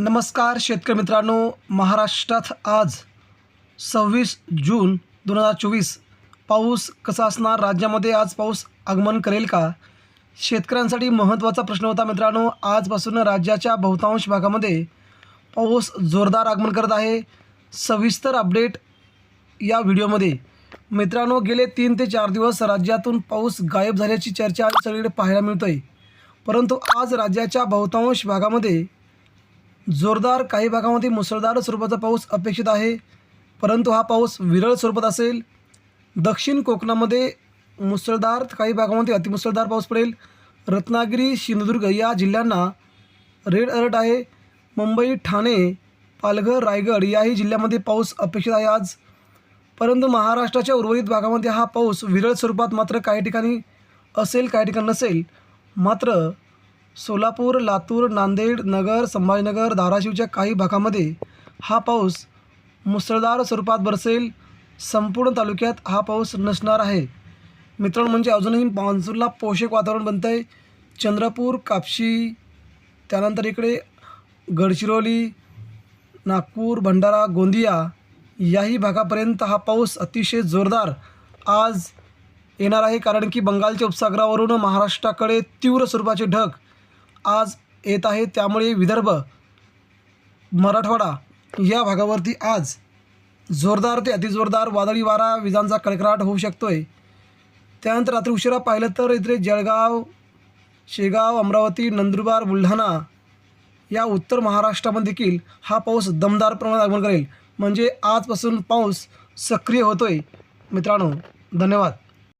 नमस्कार शेतकरी मित्रांनो महाराष्ट्रात आज सव्वीस जून दोन हजार चोवीस. पाऊस कसा असणार? राज्यामध्ये आज पाऊस आगमन करेल का? शेतकऱ्यांसाठी महत्त्वाचा प्रश्न होता मित्रांनो आजपासून राज्याच्या बहुतांश भागामध्ये पाऊस जोरदार आगमन करत आहे. सविस्तर अपडेट या व्हिडिओमध्ये. मित्रांनो गेले तीन ते चार दिवस राज्यातून पाऊस गायब झाल्याची चर्चा सगळीकडे पाहायला मिळतो आहे परंतु आज राज्याच्या बहुतांश भागामध्ये जोरदार काही भागामध्ये मुसळधार स्वरूपाचा पाऊस अपेक्षित आहे परंतु हा पाऊस विरळ स्वरूपात असेल. दक्षिण कोकणामध्ये मुसळधार काही भागामध्ये अतिमुसळधार पाऊस पडेल. रत्नागिरी सिंधुदुर्ग या जिल्ह्यांना रेड अलर्ट आहे. मुंबई ठाणे पालघर रायगड याही जिल्ह्यामध्ये पाऊस अपेक्षित आहे आज. परंतु महाराष्ट्राच्या उर्वरित भागामध्ये हा पाऊस विरळ स्वरूपात मात्र काही ठिकाणी असेल काही ठिकाणी नसेल. मात्र सोलापूर लातूर नांदेड नगर संभाजीनगर धाराशिवच्या काही भागामध्ये हा पाऊस मुसळधार स्वरूपात बरसेल. संपूर्ण तालुक्यात हा पाऊस नसणार आहे. मित्रांनो म्हणजे अजूनही मान्सूनला पोषक वातावरण बनतं आहे चंद्रपूर कापशी त्यानंतर इकडे गडचिरोली नागपूर भंडारा गोंदिया याही भागापर्यंत हा पाऊस अतिशय जोरदार आज येणार आहे. कारण की बंगालच्या उपसागरावरून महाराष्ट्राकडे तीव्र स्वरूपाचे ढग आज येत आहे. त्यामुळे विदर्भ मराठवाडा या भागावरती आज जोरदार ते अतिजोरदार वादळी वारा विजांचा कडकडाट होऊ शकतो आहे त्यानंतर रात्री उशिरा पाहिलं तर इथे जळगाव शेगाव अमरावती नंदुरबार बुलढाणा या उत्तर महाराष्ट्रामध्ये देखील हा पाऊस दमदार प्रमाणात आगमन करेल. म्हणजे आजपासून पाऊस सक्रिय होतो आहे मित्रांनो धन्यवाद.